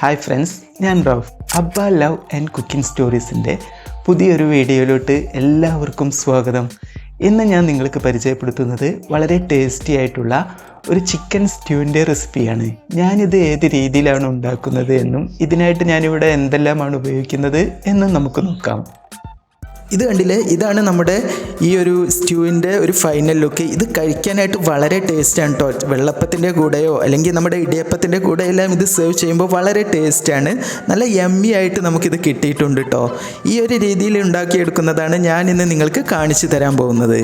Hi friends ഞാൻ റൌഫ്. അബ്ബ love and cooking സ്റ്റോറീസിന്റെ പുതിയൊരു വീഡിയോയിലോട്ട് എല്ലാവർക്കും സ്വാഗതം. ഇന്ന് ഞാൻ നിങ്ങൾക്ക് പരിചയപ്പെടുത്തുന്നത് വളരെ ടേസ്റ്റി ആയിട്ടുള്ള ഒരു ചിക്കൻ സ്റ്റ്യൂവിന്റെ റെസിപ്പിയാണ് ഞാനിത് ഏത് രീതിയിലാണ് ഉണ്ടാക്കുന്നത് എന്നും ഇതിനായിട്ട് ഞാനിവിടെ എന്തെല്ലാമാണ് ഉപയോഗിക്കുന്നത് എന്നും നമുക്ക് നോക്കാം. ഇത് കണ്ടില്ലേ? ഇതാണ് നമ്മുടെ ഈ ഒരു സ്റ്റ്യൂവിന്റെ ഒരു ഫൈനൽ ലുക്ക് ഇത് കഴിക്കാനായിട്ട് വളരെ ടേസ്റ്റാണ് കേട്ടോ വെള്ളപ്പത്തിന്റെ കൂടെയോ അല്ലെങ്കിൽ നമ്മുടെ ഇടിയപ്പത്തിന്റെ കൂടെ എല്ലാം ഇത് സെർവ് ചെയ്യുമ്പോൾ വളരെ ടേസ്റ്റാണ് നല്ല യമ്മി ആയിട്ട് നമുക്കിത് കിട്ടിയിട്ടുണ്ട് കേട്ടോ ഈ ഒരു രീതിയിൽ ഉണ്ടാക്കിയെടുക്കുന്നതാണ് ഞാൻ ഇന്ന് നിങ്ങൾക്ക് കാണിച്ചു തരാൻ പോകുന്നത്.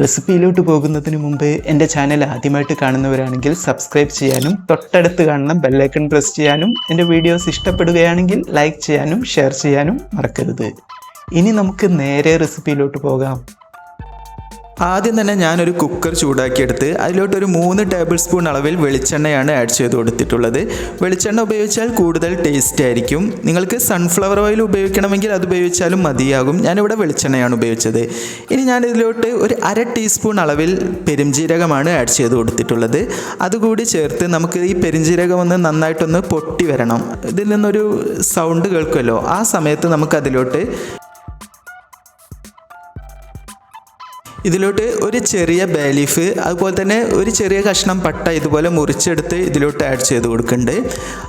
റെസിപ്പിയിലോട്ട് പോകുന്നതിന് മുമ്പ് എന്റെ ചാനൽ ആദ്യമായിട്ട് കാണുന്നവരാണെങ്കിൽ സബ്സ്ക്രൈബ് ചെയ്യാനും തൊട്ടടുത്ത് കാണുന്ന ബെല്ലൈക്കൺ പ്രസ് ചെയ്യാനും എന്റെ വീഡിയോസ് ഇഷ്ടപ്പെടുകയാണെങ്കിൽ ലൈക്ക് ചെയ്യാനും ഷെയർ ചെയ്യാനും മറക്കരുത്. ഇനി നമുക്ക് നേരെ റെസിപ്പിയിലോട്ട് പോകാം. ആദ്യം തന്നെ ഞാനൊരു കുക്കർ ചൂടാക്കിയെടുത്ത് അതിലോട്ടൊരു മൂന്ന് ടേബിൾ സ്പൂൺ അളവിൽ വെളിച്ചെണ്ണയാണ് ആഡ് ചെയ്ത് കൊടുത്തിട്ടുള്ളത്. വെളിച്ചെണ്ണ ഉപയോഗിച്ചാൽ കൂടുതൽ ടേസ്റ്റ് ആയിരിക്കും. നിങ്ങൾക്ക് സൺഫ്ലവർ ഓയിൽ ഉപയോഗിക്കണമെങ്കിൽ അത് ഉപയോഗിച്ചാലും മതിയാകും. ഞാനിവിടെ വെളിച്ചെണ്ണയാണ് ഉപയോഗിച്ചത്. ഇനി ഞാൻ ഇതിലോട്ട് ഒരു അര ടീസ്പൂൺ അളവിൽ പെരുംജീരകമാണ് ആഡ് ചെയ്ത് കൊടുത്തിട്ടുള്ളത്. അതുകൂടി ചേർത്ത് നമുക്ക് ഈ പെരുംജീരകം ഒന്ന് നന്നായിട്ടൊന്ന് പൊട്ടി വരണം. ഇതിൽ നിന്നൊരു സൗണ്ട് കേൾക്കുമല്ലോ. ആ സമയത്ത് നമുക്ക് അതിലോട്ട് ഇതിലോട്ട് ഒരു ചെറിയ ബേലീഫ് അതുപോലെ തന്നെ ഒരു ചെറിയ കഷ്ണം പട്ട ഇതുപോലെ മുറിച്ചെടുത്ത് ഇതിലോട്ട് ആഡ് ചെയ്ത് കൊടുക്കുന്നുണ്ട്.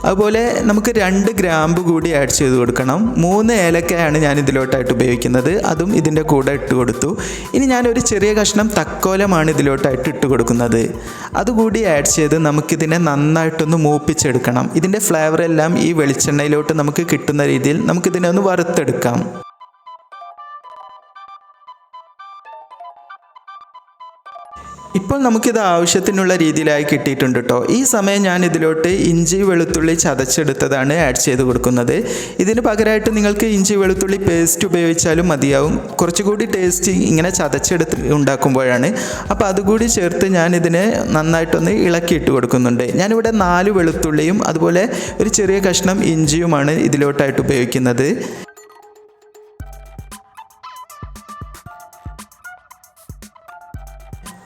അതുപോലെ നമുക്ക് രണ്ട് ഗ്രാമ്പ് കൂടി ആഡ് ചെയ്ത് കൊടുക്കണം. മൂന്ന് ഏലക്കയാണ് ഞാൻ ഇതിലോട്ടായിട്ട് ഉപയോഗിക്കുന്നത്. അതും ഇതിന്റെ കൂടെ ഇട്ട് കൊടുത്തു. ഇനി ഞാൻ ഒരു ചെറിയ കഷ്ണം തക്കോലമാണ് ഇതിലോട്ടായിട്ട് ഇട്ട് കൊടുക്കുന്നത്. അതുകൂടി ആഡ് ചെയ്ത് നമുക്കിതിനെ നന്നായിട്ടൊന്ന് മൂപ്പിച്ചെടുക്കണം. ഇതിന്റെ ഫ്ലേവർ എല്ലാം ഈ വെളിച്ചെണ്ണയിലോട്ട് നമുക്ക് കിട്ടുന്ന രീതിയിൽ നമുക്കിതിനെ ഒന്ന് വറുത്തെടുക്കാം. ഇപ്പോൾ നമുക്കിത് ആവശ്യത്തിനുള്ള രീതിയിലായി കിട്ടിയിട്ടുണ്ട് കേട്ടോ ഈ സമയം ഞാൻ ഇതിലോട്ട് ഇഞ്ചി വെളുത്തുള്ളി ചതച്ചെടുത്തതാണ് ആഡ് ചെയ്ത് കൊടുക്കുന്നത്. ഇതിന് പകരമായിട്ട് നിങ്ങൾക്ക് ഇഞ്ചി വെളുത്തുള്ളി പേസ്റ്റ് ഉപയോഗിച്ചാലും മതിയാവും. കുറച്ചുകൂടി ടേസ്റ്റ് ഇങ്ങനെ ചതച്ചെടുത്ത് ഉണ്ടാക്കുമ്പോഴാണ്. അപ്പോൾ അതുകൂടി ചേർത്ത് ഞാൻ ഇതിനെ നന്നായിട്ടൊന്ന് ഇളക്കിയിട്ട് കൊടുക്കുന്നുണ്ട്. ഞാനിവിടെ നാല് വെളുത്തുള്ളിയും അതുപോലെ ഒരു ചെറിയ കഷ്ണം ഇഞ്ചിയുമാണ് ഇതിലോട്ടായിട്ട് ഉപയോഗിക്കുന്നത്.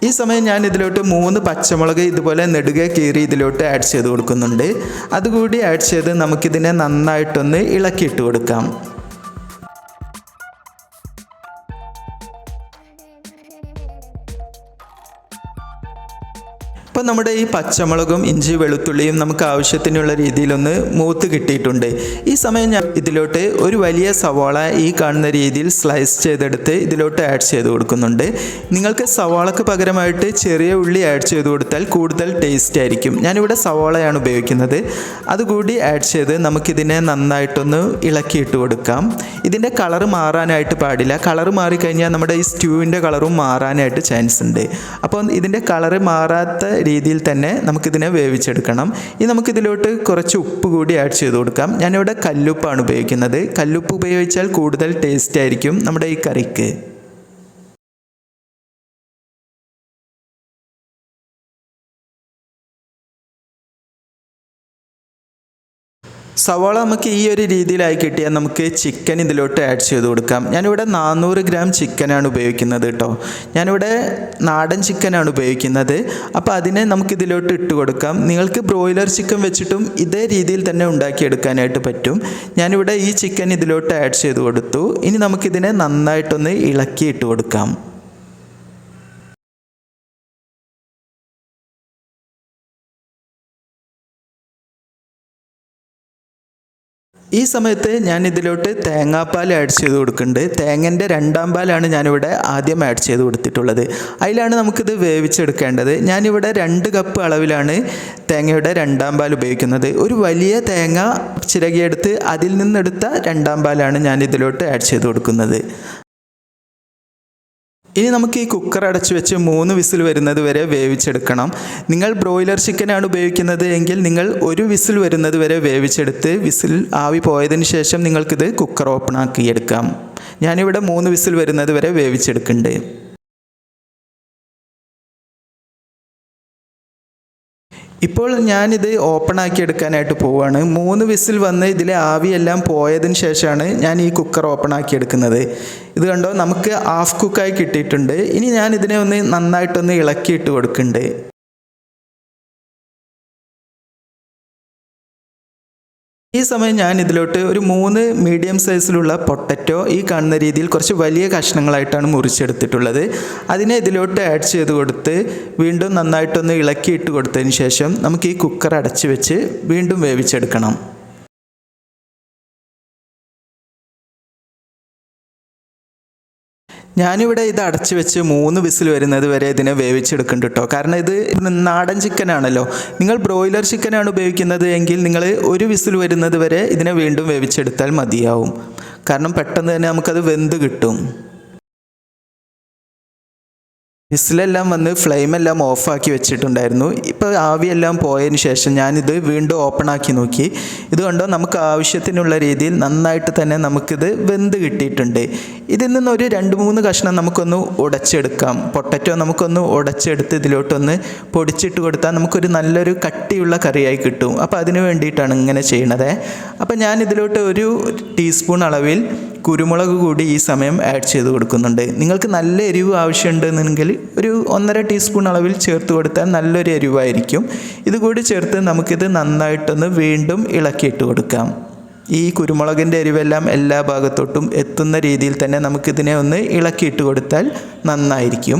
ഈ സമയം ഞാൻ ഇതിലോട്ട് മൂന്ന് പച്ചമുളക് ഇതുപോലെ നെടുകെ കീറി ഇതിലോട്ട് ആഡ് ചെയ്ത് കൊടുക്കുന്നുണ്ട്. അതുകൂടി ആഡ് ചെയ്ത് നമുക്കിതിനെ നന്നായിട്ടൊന്ന് ഇളക്കിയിട്ട് കൊടുക്കാം. ഇപ്പം നമ്മുടെ ഈ പച്ചമുളകും ഇഞ്ചി വെളുത്തുള്ളിയും നമുക്ക് ആവശ്യത്തിനുള്ള രീതിയിലൊന്ന് മൂത്ത് കിട്ടിയിട്ടുണ്ട്. ഈ സമയം ഞാൻ ഇതിലോട്ട് ഒരു വലിയ സവാള ഈ കാണുന്ന രീതിയിൽ സ്ലൈസ് ചെയ്തെടുത്ത് ഇതിലോട്ട് ആഡ് ചെയ്ത് കൊടുക്കുന്നുണ്ട്. നിങ്ങൾക്ക് സവാളക്ക് പകരമായിട്ട് ചെറിയ ഉള്ളി ആഡ് ചെയ്ത് കൊടുത്താൽ കൂടുതൽ ടേസ്റ്റ് ആയിരിക്കും. ഞാനിവിടെ സവാളയാണ് ഉപയോഗിക്കുന്നത്. അതുകൂടി ആഡ് ചെയ്ത് നമുക്കിതിനെ നന്നായിട്ടൊന്ന് ഇളക്കിയിട്ട് കൊടുക്കാം. ഇതിന്റെ കളറ് മാറാനായിട്ട് പാടില്ല. കളറ് മാറിക്കഴിഞ്ഞാൽ നമ്മുടെ ഈ സ്റ്റ്യൂവിന്റെ കളറും മാറാനായിട്ട് ചാൻസ് ഉണ്ട്. അപ്പോൾ ഇതിന്റെ കളറ് മാറാത്ത രീതിയിൽ തന്നെ നമുക്കിതിനെ വേവിച്ചെടുക്കണം. ഇനി നമുക്കിതിലോട്ട് കുറച്ച് ഉപ്പ് കൂടി ആഡ് ചെയ്ത് കൊടുക്കാം. ഞാനിവിടെ കല്ലുപ്പാണ് ഉപയോഗിക്കുന്നത്. കല്ലുപ്പ് ഉപയോഗിച്ചാൽ കൂടുതൽ ടേസ്റ്റ് ആയിരിക്കും നമ്മുടെ ഈ കറിക്ക്. സവാള നമുക്ക് ഈ ഒരു രീതിയിലായി കിട്ടിയാൽ നമുക്ക് ചിക്കൻ ഇതിലോട്ട് ആഡ് ചെയ്ത് കൊടുക്കാം. ഞാനിവിടെ നാനൂറ് ഗ്രാം ചിക്കനാണ് ഉപയോഗിക്കുന്നത് കേട്ടോ ഞാനിവിടെ നാടൻ ചിക്കനാണ് ഉപയോഗിക്കുന്നത്. അപ്പോൾ അതിനെ നമുക്ക് ഇതിലോട്ട് ഇട്ട് കൊടുക്കാം. നിങ്ങൾക്ക് ബ്രോയിലർ ചിക്കൻ വെച്ചിട്ടും ഇതേ രീതിയിൽ തന്നെ ഉണ്ടാക്കിയെടുക്കാനായിട്ട് പറ്റും. ഞാനിവിടെ ഈ ചിക്കൻ ഇതിലോട്ട് ആഡ് ചെയ്ത് കൊടുത്തു. ഇനി നമുക്കിതിനെ നന്നായിട്ടൊന്ന് ഇളക്കി ഇട്ട് കൊടുക്കാം. ഈ സമയത്ത് ഞാൻ ഇതിലോട്ട് തേങ്ങാപ്പാൽ ആഡ് ചെയ്ത് കൊടുക്കുന്നുണ്ട്. തേങ്ങന്റെ രണ്ടാം പാലാണ് ഞാനിവിടെ ആദ്യം ആഡ് ചെയ്ത് കൊടുത്തിട്ടുള്ളത്. അതിലാണ് നമുക്കിത് വേവിച്ചെടുക്കേണ്ടത്. ഞാനിവിടെ രണ്ട് കപ്പ് അളവിലാണ് തേങ്ങയുടെ രണ്ടാം പാൽ ഉപയോഗിക്കുന്നത്. ഒരു വലിയ തേങ്ങ ചിരകിയെടുത്ത് അതിൽ നിന്നെടുത്ത രണ്ടാം പാലാണ് ഞാൻ ഇതിലോട്ട് ആഡ് ചെയ്ത് കൊടുക്കുന്നത്. ഇനി നമുക്ക് ഈ കുക്കർ അടച്ചു വെച്ച് മൂന്ന് വിസിൽ വരുന്നത് വരെ വേവിച്ചെടുക്കണം. നിങ്ങൾ ബ്രോയിലർ ചിക്കനാണ് ഉപയോഗിക്കുന്നത് എങ്കിൽ നിങ്ങൾ ഒരു വിസിൽ വരുന്നത് വരെ വേവിച്ചെടുത്ത് വിസിൽ ആവി പോയതിന് ശേഷം നിങ്ങൾക്കിത് കുക്കർ ഓപ്പൺ ആക്കി എടുക്കാം ഞാനിവിടെ മൂന്ന് വിസിൽ വരുന്നത് വരെ വേവിച്ചെടുക്കുന്നുണ്ട്. ഇപ്പോൾ ഞാനിത് ഓപ്പൺ ആക്കി എടുക്കാനായിട്ട് പോവുകയാണ് മൂന്ന് വിസിൽ വന്ന് ഇതിലെ ആവിയെല്ലാം പോയതിന് ശേഷമാണ് ഞാൻ ഈ കുക്കർ ഓപ്പൺ ആക്കി എടുക്കുന്നത്. ഇത് കണ്ടോ? നമുക്ക് ഹാഫ് കുക്കായി കിട്ടിയിട്ടുണ്ട്. ഇനി ഞാൻ ഇതിനെ ഒന്ന് നന്നായിട്ടൊന്ന് ഇളക്കിയിട്ട് കൊടുക്കുന്നുണ്ട്. ഈ സമയം ഞാൻ ഇതിലോട്ട് ഒരു മൂന്ന് മീഡിയം സൈസിലുള്ള പൊട്ടറ്റോ ഈ കാണുന്ന രീതിയിൽ കുറച്ച് വലിയ കഷ്ണങ്ങളായിട്ടാണ് മുറിച്ചെടുത്തിട്ടുള്ളത്. അതിനെ ഇതിലോട്ട് ആഡ് ചെയ്ത് കൊടുത്ത് വീണ്ടും നന്നായിട്ടൊന്ന് ഇളക്കിയിട്ട് കൊടുത്തതിന് ശേഷം നമുക്ക് ഈ കുക്കർ അടച്ച് വെച്ച് വീണ്ടും വേവിച്ചെടുക്കണം. ഞാനിവിടെ ഇത് അടച്ചു വെച്ച് മൂന്ന് വിസിൽ വരുന്നത് വരെ ഇതിനെ വേവിച്ചെടുക്കുന്നുണ്ട് കേട്ടോ കാരണം ഇത് നാടൻ ചിക്കൻ ആണല്ലോ. നിങ്ങൾ ബ്രോയിലർ ചിക്കനാണ് ഉപയോഗിക്കുന്നത് എങ്കിൽ നിങ്ങൾ ഒരു വിസിൽ വരുന്നത് വരെ ഇതിനെ വീണ്ടും വേവിച്ചെടുത്താൽ മതിയാവും. കാരണം പെട്ടെന്ന് തന്നെ നമുക്കത് വെന്ത് കിട്ടും. വിസിലെല്ലാം വന്ന് ഫ്ലെയിമെല്ലാം ഓഫാക്കി വെച്ചിട്ടുണ്ടായിരുന്നു. ഇപ്പോൾ ആവിയെല്ലാം പോയതിന് ശേഷം ഞാനിത് വീണ്ടും ഓപ്പൺ ആക്കി നോക്കി. ഇതുകൊണ്ടോ കണ്ടോ? നമുക്ക് ആവശ്യത്തിനുള്ള രീതിയിൽ നന്നായിട്ട് തന്നെ നമുക്കിത് വെന്ത് കിട്ടിയിട്ടുണ്ട്. ഇതിൽ നിന്നൊരു രണ്ട് മൂന്ന് കഷ്ണം നമുക്കൊന്ന് ഉടച്ചെടുക്കാം. പൊട്ടറ്റോ നമുക്കൊന്ന് ഉടച്ചെടുത്ത് ഇതിലോട്ടൊന്ന് പൊടിച്ചിട്ട് കൊടുത്താൽ നമുക്കൊരു നല്ലൊരു കട്ടിയുള്ള കറിയായി കിട്ടും. അപ്പോൾ അതിന് വേണ്ടിയിട്ടാണ് ഇങ്ങനെ ചെയ്യണത്. അപ്പോൾ ഞാൻ ഇതിലോട്ട് ഒരു ടീസ്പൂൺ അളവിൽ കുരുമുളക് കൂടി ഈ സമയം ആഡ് ചെയ്ത് കൊടുക്കുന്നുണ്ട്. നിങ്ങൾക്ക് നല്ല എരിവ് ആവശ്യമുണ്ടെന്നുണ്ടെങ്കിൽ ഒരു ഒന്നര ടീസ്പൂൺ അളവിൽ ചേർത്ത് കൊടുത്താൽ നല്ലൊരു എരിവായിരിക്കും. ഇതുകൂടി ചേർത്ത് നമുക്കിത് നന്നായിട്ടൊന്ന് വീണ്ടും ഇളക്കിയിട്ട് കൊടുക്കാം. ഈ കുരുമുളകിന്റെ എരിവെല്ലാം എല്ലാ ഭാഗത്തോട്ടും എത്തുന്ന രീതിയിൽ തന്നെ നമുക്കിതിനെ ഒന്ന് ഇളക്കിയിട്ട് കൊടുത്താൽ നന്നായിരിക്കും.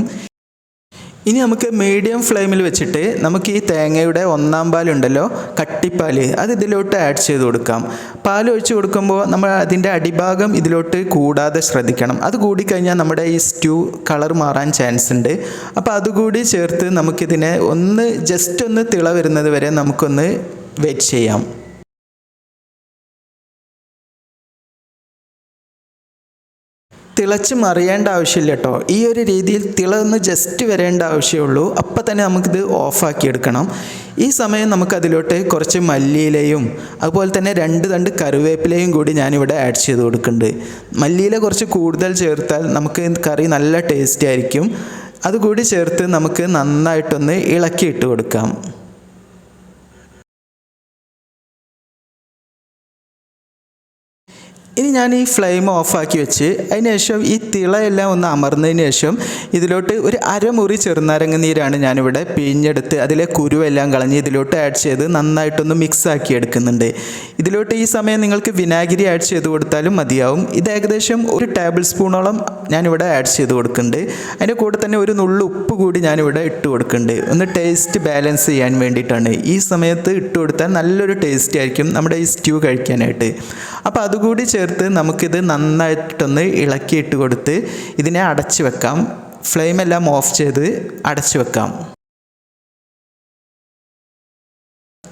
ഇനി നമുക്ക് മീഡിയം ഫ്ലെയിമിൽ വെച്ചിട്ട് നമുക്ക് ഈ തേങ്ങയുടെ ഒന്നാം പാലുണ്ടല്ലോ കട്ടിപ്പാൽ അത് ഇതിലോട്ട് ആഡ് ചെയ്ത് കൊടുക്കാം. പാൽ ഒഴിച്ച് കൊടുക്കുമ്പോൾ നമ്മൾ അതിന്റെ അടിഭാഗം ഇതിലോട്ട് കൂടാതെ ശ്രദ്ധിക്കണം. അത് കൂടിക്കഴിഞ്ഞാൽ നമ്മുടെ ഈ സ്റ്റൂ കളർ മാറാൻ ചാൻസ് ഉണ്ട്. അപ്പോൾ അതുകൂടി ചേർത്ത് നമുക്കിതിനെ ഒന്ന് ജസ്റ്റ് ഒന്ന് തിള വരുന്നത് വരെ നമുക്കൊന്ന് വെയിറ്റ് ചെയ്യാം. തിളച്ച് മറിയേണ്ട ആവശ്യമില്ല കേട്ടോ. ഈ ഒരു രീതിയിൽ തിളന്ന് ജസ്റ്റ് വരേണ്ട ആവശ്യമുള്ളൂ അപ്പം തന്നെ നമുക്കിത് ഓഫാക്കി എടുക്കണം. ഈ സമയം നമുക്കതിലോട്ട് കുറച്ച് മല്ലിയിലയും അതുപോലെ തന്നെ രണ്ട് തണ്ട് കറിവേപ്പിലയും കൂടി ഞാനിവിടെ ആഡ് ചെയ്ത് കൊടുക്കുന്നുണ്ട്. മല്ലിയില കുറച്ച് കൂടുതൽ ചേർത്താൽ നമുക്ക് കറി നല്ല ടേസ്റ്റി ആയിരിക്കും. അതുകൂടി ചേർത്ത് നമുക്ക് നന്നായിട്ടൊന്ന് ഇളക്കി ഇട്ട് കൊടുക്കാം. ഇനി ഞാൻ ഈ ഫ്ലെയിം ഓഫാക്കി വെച്ച് അതിന് ശേഷം ഈ തിളയെല്ലാം ഒന്ന് അമർന്നതിന് ശേഷം ഇതിലോട്ട് ഒരു അരമുറി ചെറുനാരങ്ങ നീരാണ് ഞാനിവിടെ പിഴിഞ്ഞെടുത്ത് അതിലെ കുരുവെല്ലാം കളഞ്ഞ് ഇതിലോട്ട് ആഡ് ചെയ്ത് നന്നായിട്ടൊന്ന് മിക്സ് ആക്കി എടുക്കുന്നുണ്ട്. ഇതിലോട്ട് ഈ സമയം നിങ്ങൾക്ക് വിനാഗിരി ആഡ് ചെയ്ത് കൊടുത്താലും മതിയാവും. ഇത് ഏകദേശം ഒരു ടേബിൾ സ്പൂണോളം ഞാനിവിടെ ആഡ് ചെയ്ത് കൊടുക്കുന്നുണ്ട്. അതിന്റെ കൂടെ തന്നെ ഒരു നുള്ളു ഉപ്പ് കൂടി ഞാനിവിടെ ഇട്ട് കൊടുക്കുന്നുണ്ട്. ഒന്ന് ടേസ്റ്റ് ബാലൻസ് ചെയ്യാൻ വേണ്ടിയിട്ടാണ്. ഈ സമയത്ത് ഇട്ട് കൊടുത്താൽ നല്ലൊരു ടേസ്റ്റ് ആയിരിക്കും നമ്മുടെ ഈ സ്റ്റ്യൂ കഴിക്കാനായിട്ട്. അപ്പോൾ അതുകൂടി ചേർത്ത് നമുക്കിത് നന്നായിട്ടൊന്ന് ഇളക്കിയിട്ട് കൊടുത്ത് ഇതിനെ അടച്ചു വെക്കാം. ഫ്ലെയിമെല്ലാം ഓഫ് ചെയ്ത് അടച്ചു വെക്കാം.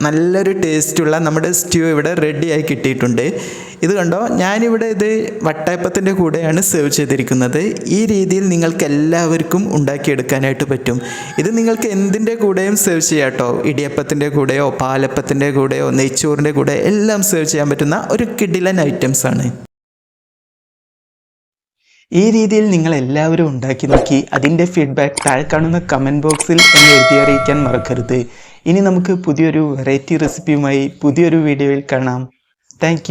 നല്ലൊരു ടേസ്റ്റുള്ള നമ്മുടെ സ്റ്റ്യൂ ഇവിടെ റെഡിയായി കിട്ടിയിട്ടുണ്ട്. ഇത് കണ്ടോ? ഞാനിവിടെ ഇത് വട്ടയപ്പത്തിന്റെ കൂടെയാണ് സെർവ് ചെയ്തിരിക്കുന്നത്. ഈ രീതിയിൽ നിങ്ങൾക്ക് എല്ലാവർക്കും ഉണ്ടാക്കിയെടുക്കാനായിട്ട് പറ്റും. ഇത് നിങ്ങൾക്ക് എന്തിന്റെ കൂടെയും സെർവ് ചെയ്യാം കേട്ടോ. ഇടിയപ്പത്തിന്റെ കൂടെയോ പാലപ്പത്തിന്റെ കൂടെയോ നെയ്ച്ചോറിന്റെ കൂടെ എല്ലാം സെർവ് ചെയ്യാൻ പറ്റുന്ന ഒരു കിഡിലൻ ഐറ്റംസ് ആണ്. ഈ രീതിയിൽ നിങ്ങൾ എല്ലാവരും ഉണ്ടാക്കി നോക്കി. അതിന്റെ ഫീഡ്ബാക്ക് താഴെ കാണുന്ന കമന്റ് ബോക്സിൽ എന്ന് എഴുതി അറിയിക്കാൻ മറക്കരുത്. ഇനി നമുക്ക് പുതിയൊരു വെറൈറ്റി റെസിപ്പിയുമായി പുതിയൊരു വീഡിയോയിൽ കാണാം. താങ്ക്